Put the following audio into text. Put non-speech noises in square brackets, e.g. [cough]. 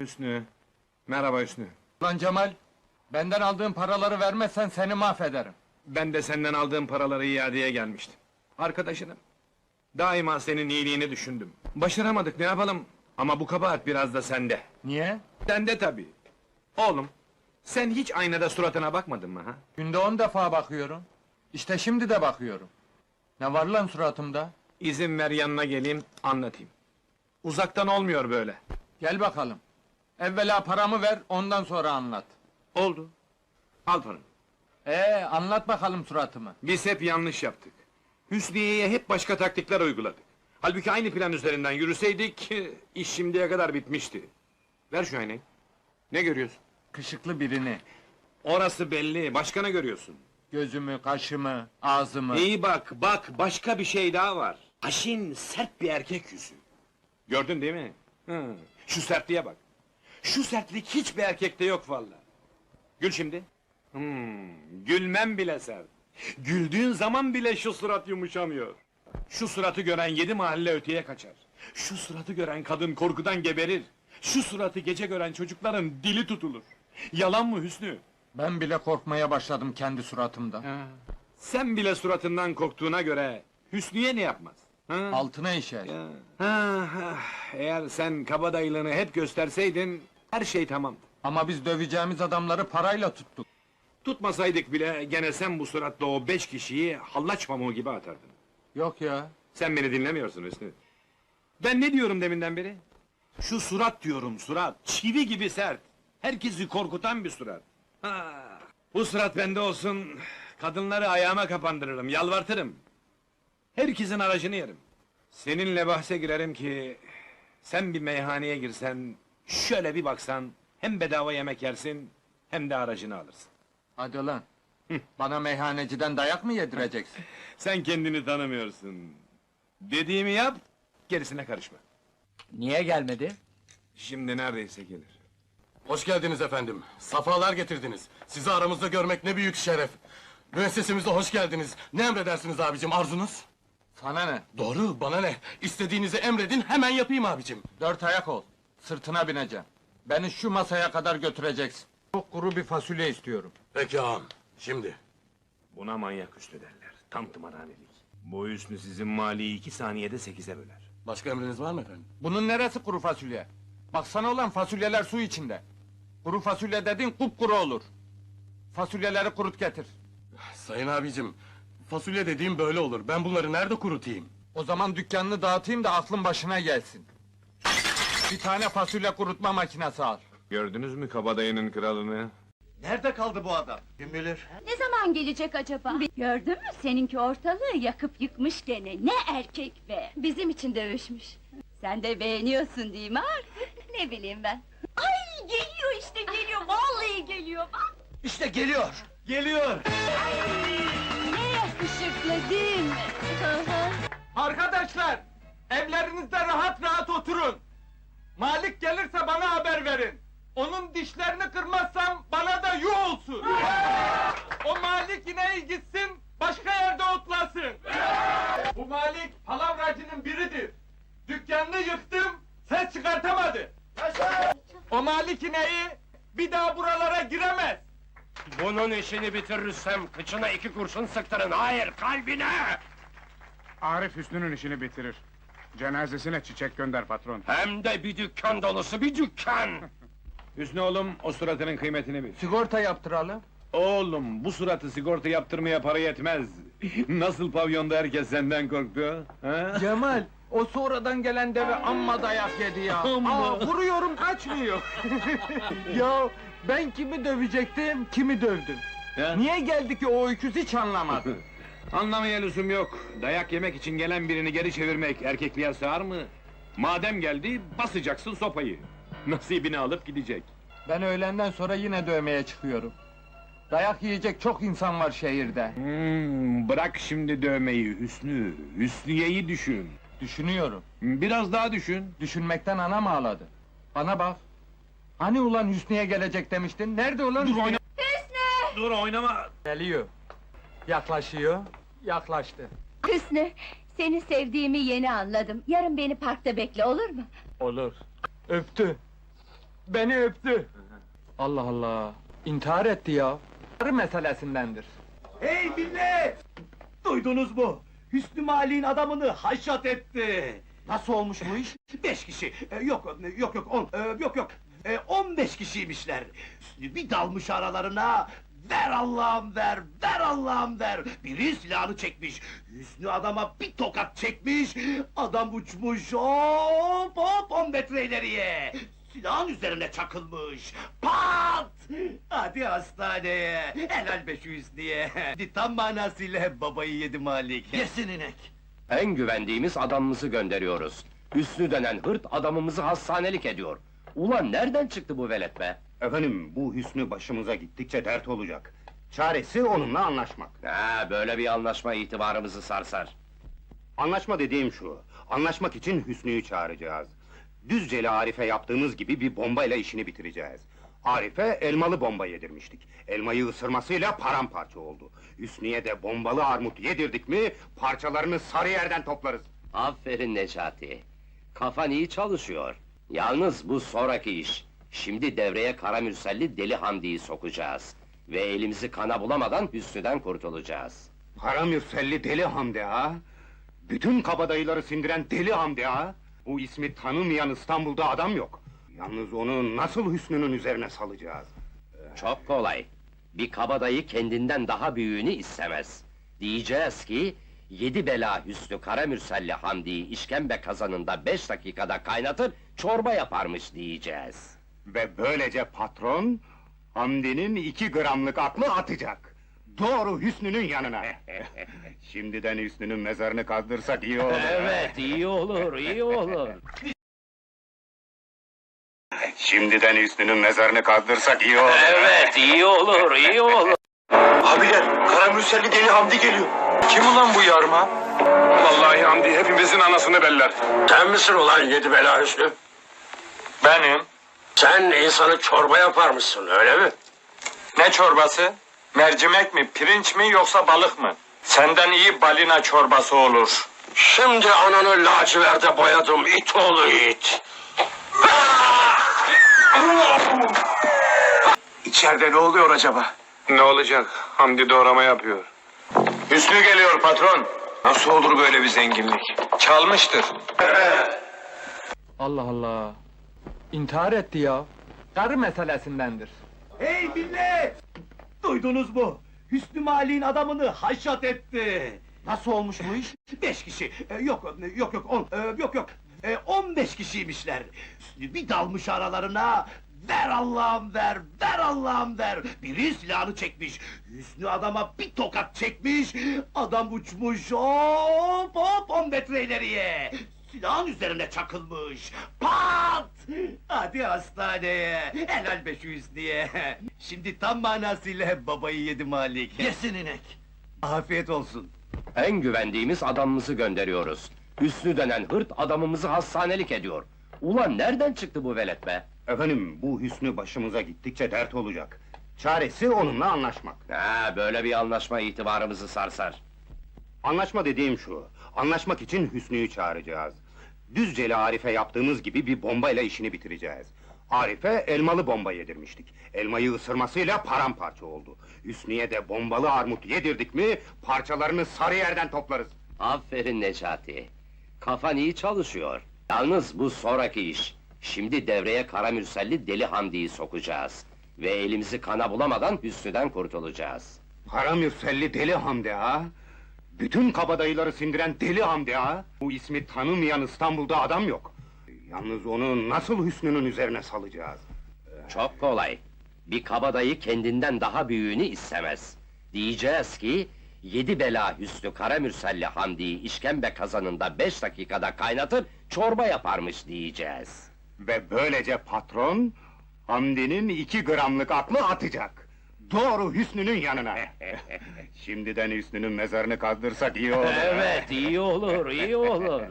Hüsnü. Merhaba Hüsnü. Lan Cemal, benden aldığın paraları vermezsen seni mahvederim. Ben de senden aldığım paraları iadeye gelmiştim. Arkadaşınım. Daima senin iyiliğini düşündüm. Başaramadık ne yapalım? Ama bu kabahat biraz da sende. Niye? Sende tabii. Oğlum, sen hiç aynada suratına bakmadın mı ha? Günde on defa bakıyorum. İşte şimdi de bakıyorum. Ne var lan suratımda? İzin ver yanına geleyim, anlatayım. Uzaktan olmuyor böyle. Gel bakalım. Evvela paramı ver, ondan sonra anlat. Oldu. Al paranı. Ee, anlat bakalım suratımı. Biz hep yanlış yaptık. Hüsniye'ye hep başka taktikler uyguladık. Halbuki aynı plan üzerinden yürüseydik, iş şimdiye kadar bitmişti. Ver şu aynayı. Ne görüyorsun? Kışıklı birini. Orası belli, başka ne görüyorsun? Gözümü, kaşımı, ağzımı. İyi bak, bak, başka bir şey daha var. Aşin, sert bir erkek yüzü. Gördün değil mi? Hı. Şu sertliğe bak. Şu sertlik hiçbir erkekte yok vallahi. Gül şimdi. Hmm, gülmem bile sert. Güldüğün zaman bile şu surat yumuşamıyor. Şu suratı gören yedi mahalle öteye kaçar. Şu suratı gören kadın korkudan geberir. Şu suratı gece gören çocukların dili tutulur. Yalan mı Hüsnü? Ben bile korkmaya başladım kendi suratımdan. Sen bile suratından korktuğuna göre Hüsnü'ye ne yapmaz? Ha? Altına işer. Ya. Ha, ha. Eğer sen kabadayılığını hep gösterseydin her şey tamamdı. Ama biz döveceğimiz adamları parayla tuttuk. Tutmasaydık bile gene sen bu suratla o beş kişiyi hallaç pamuğu gibi atardın. Yok ya. Sen beni dinlemiyorsun Hüsnü. Ben ne diyorum deminden beri? Şu surat diyorum surat. Çivi gibi sert. Herkesi korkutan bir surat. Ha. Bu surat bende olsun. Kadınları ayağıma kapandırırım, yalvartırım. Herkesin aracını yerim. Seninle bahse girerim ki... ...sen bir meyhaneye girsen... ...şöyle bir baksan... ...hem bedava yemek yersin... ...hem de aracını alırsın. Hadi lan. Bana meyhaneciden dayak mı yedireceksin? [laughs] Sen kendini tanımıyorsun. Dediğimi yap, gerisine karışma. Niye gelmedi? Şimdi neredeyse gelir. Hoş geldiniz efendim. Safalar getirdiniz. Sizi aramızda görmek ne büyük şeref. Müessesemize hoş geldiniz. Ne emredersiniz abicim arzunuz? Sana ne? Doğru, bana ne? İstediğinizi emredin, hemen yapayım abicim. Dört ayak ol. Sırtına bineceğim. Beni şu masaya kadar götüreceksin. Çok kuru bir fasulye istiyorum. Peki ağam, şimdi. Buna manyak üstü derler. Tam tımarhanelik. Bu üstü sizin maliyi iki saniyede sekize böler. Başka emriniz var mı efendim? Bunun neresi kuru fasulye? Baksana olan fasulyeler su içinde. Kuru fasulye dediğin kupkuru olur. Fasulyeleri kurut getir. Sayın abicim, fasulye dediğim böyle olur. Ben bunları nerede kurutayım? O zaman dükkanını dağıtayım da aklın başına gelsin. Bir tane fasulye kurutma makinesi al. Gördünüz mü kabadayının kralını? Nerede kaldı bu adam? Kim bilir? Ne zaman gelecek acaba? Gördün mü seninki ortalığı yakıp yıkmış gene. Ne erkek be! Bizim için dövüşmüş. Sen de beğeniyorsun değil mi artık? [laughs] ne bileyim ben. Ay geliyor işte geliyor, vallahi geliyor. Bak, İşte geliyor! Geliyor! ne yakışıklı değil mi? Arkadaşlar! Evlerinizde rahat rahat oturun. Malik gelirse bana haber verin. Onun dişlerini kırmazsam bana da yuh olsun. o Malik yine gitsin, başka yerde otlasın. Bu Malik palavracının biridir. Dükkanını yıktım, ses çıkartamadı. O Malik ineği bir daha buralara giremez. Bunun işini bitirirsem kıçına iki kurşun sıktırın. Hayır, kalbine! Arif Hüsnü'nün işini bitirir. Cenazesine çiçek gönder patron. Hem de bir dükkan dolusu bir dükkan! [laughs] Hüsnü oğlum, o suratının kıymetini bil. Sigorta yaptıralım. Oğlum, bu suratı sigorta yaptırmaya para yetmez. Nasıl pavyonda herkes senden korktu? Ha? Cemal, o sonradan gelen deve amma dayak yedi ya. Aa, vuruyorum kaçmıyor. [laughs] ya ben kimi dövecektim, kimi dövdüm. Ya? Niye geldi ki o öküz hiç anlamadım. [laughs] Anlamaya lüzum yok. Dayak yemek için gelen birini geri çevirmek erkekliğe sığar mı? Madem geldi, basacaksın sopayı. Nasibini alıp gidecek. ben öğlenden sonra yine dövmeye çıkıyorum. Dayak yiyecek çok insan var şehirde. Hmm, bırak şimdi dövmeyi Hüsnü. Hüsniye'yi düşün. Düşünüyorum. Biraz daha düşün. Düşünmekten anam ağladı. Bana bak. Hani ulan Hüsnü'ye gelecek demiştin? Nerede ulan Hüsnü? Hüsnü! Dur oynama. Geliyor. Yaklaşıyor. Yaklaştı. Hüsnü, seni sevdiğimi yeni anladım. Yarın beni parkta bekle olur mu? Olur. Öptü. Beni öptü. Allah Allah. İntihar etti ya. Karı meselesindendir. Hey millet! Duydunuz mu? Hüsnü Mali'nin adamını haşat etti. Nasıl olmuş bu iş? Beş kişi. Ee, yok, yok, yok, on, ee, yok, yok. Ee, on beş kişiymişler. Hüsnü bir dalmış aralarına. Ver Allah'ım ver, ver Allah'ım ver. Biri silahını çekmiş. Hüsnü adama bir tokat çekmiş. Adam uçmuş hop hop on metre ileriye. Silahın üzerine çakılmış. Pat! Hadi hastaneye. Helal be şu Hüsnü'ye. Tam manasıyla babayı yedi Malik. Yesin inek. En güvendiğimiz adamımızı gönderiyoruz. Hüsnü denen hırt adamımızı hastanelik ediyor. Ulan nereden çıktı bu velet be? Efendim bu Hüsnü başımıza gittikçe dert olacak. Çaresi onunla anlaşmak. Ha, böyle bir anlaşma itibarımızı sarsar. Anlaşma dediğim şu. Anlaşmak için Hüsnü'yü çağıracağız. Düzceli Arif'e yaptığımız gibi bir bombayla işini bitireceğiz. Arif'e elmalı bomba yedirmiştik. Elmayı ısırmasıyla paramparça oldu. Hüsnü'ye de bombalı armut yedirdik mi parçalarını sarı yerden toplarız. Aferin Necati. Kafan iyi çalışıyor. Yalnız bu sonraki iş. Şimdi devreye Karamürselli Deli Hamdi'yi sokacağız. Ve elimizi kana bulamadan Hüsnü'den kurtulacağız. Karamürselli Deli Hamdi ha? Bütün kabadayıları sindiren Deli Hamdi ha? Bu ismi tanımayan İstanbul'da adam yok. Yalnız onu nasıl Hüsnü'nün üzerine salacağız? Çok kolay. Bir kabadayı kendinden daha büyüğünü istemez. Diyeceğiz ki, yedi bela Hüsnü Karamürselli Hamdi'yi işkembe kazanında beş dakikada kaynatır, çorba yaparmış diyeceğiz. Ve böylece patron, Hamdi'nin iki gramlık aklı atacak. Doğru Hüsnü'nün yanına. [laughs] Şimdiden Hüsnü'nün mezarını kazdırsak iyi olur. Evet, iyi olur, iyi olur. Şimdiden Hüsnü'nün mezarını kazdırsak iyi olur. Evet, iyi olur, iyi olur. Abiler, Karamürselli Deli Hamdi geliyor. Kim ulan bu yarma? Vallahi Hamdi hepimizin anasını beller. Sen misin ulan yedi bela Hüsnü? Benim. Sen insanı çorba yaparmışsın öyle mi? Ne çorbası? Mercimek mi, pirinç mi yoksa balık mı? Senden iyi balina çorbası olur. Şimdi ananı laciverde boyadım it oğlu it. İçeride ne oluyor acaba? Ne olacak? Hamdi doğrama yapıyor. Hüsnü geliyor patron. Nasıl olur böyle bir zenginlik? Çalmıştır. Allah Allah. İntihar etti ya. Karı meselesindendir. Hey millet! Duydunuz mu? Hüsnü Mali'nin adamını haşat etti. Nasıl olmuş bu iş? Beş kişi. Ee, yok, yok, yok, on, ee, yok, yok. Ee, on beş kişiymişler. Hüsnü bir dalmış aralarına. Ver Allah'ım ver, ver Allah'ım ver. Biri silahını çekmiş. Hüsnü adama bir tokat çekmiş. Adam uçmuş hop hop on metre ileriye. Silahın üzerine çakılmış. Pat! Hadi hastaneye. Helal be şu Hüsnü'ye. [laughs] Şimdi tam manasıyla babayı yedi Malik. Yesin inek. Afiyet olsun. En güvendiğimiz adamımızı gönderiyoruz. Hüsnü denen hırt adamımızı hastanelik ediyor. Ulan nereden çıktı bu velet be? Efendim bu Hüsnü başımıza gittikçe dert olacak. Çaresi onunla anlaşmak. Ha, böyle bir anlaşma itibarımızı sarsar. Anlaşma dediğim şu. Anlaşmak için Hüsnü'yü çağıracağız. Düzceli Arif'e yaptığımız gibi bir bombayla işini bitireceğiz. Arif'e elmalı bomba yedirmiştik. Elmayı ısırmasıyla paramparça oldu. Hüsnü'ye de bombalı armut yedirdik mi parçalarını sarı yerden toplarız. Aferin Necati. Kafan iyi çalışıyor. Yalnız bu sonraki iş. Şimdi devreye Karamürselli Deli Hamdi'yi sokacağız. Ve elimizi kana bulamadan Hüsnü'den kurtulacağız. Karamürselli Deli Hamdi ha? Bütün kabadayıları sindiren Deli Hamdi ha? Bu ismi tanımayan İstanbul'da adam yok. Yalnız onu nasıl Hüsnü'nün üzerine salacağız? Çok kolay. Bir kabadayı kendinden daha büyüğünü istemez. Diyeceğiz ki, yedi bela Hüsnü Karamürselli Hamdi'yi işkembe kazanında beş dakikada kaynatır, çorba yaparmış diyeceğiz. Ve böylece patron, Hamdi'nin iki gramlık aklı atacak. Doğru Hüsnü'nün yanına. [laughs] Şimdiden Hüsnü'nün mezarını kazdırsak iyi olur. Evet, iyi olur, iyi olur.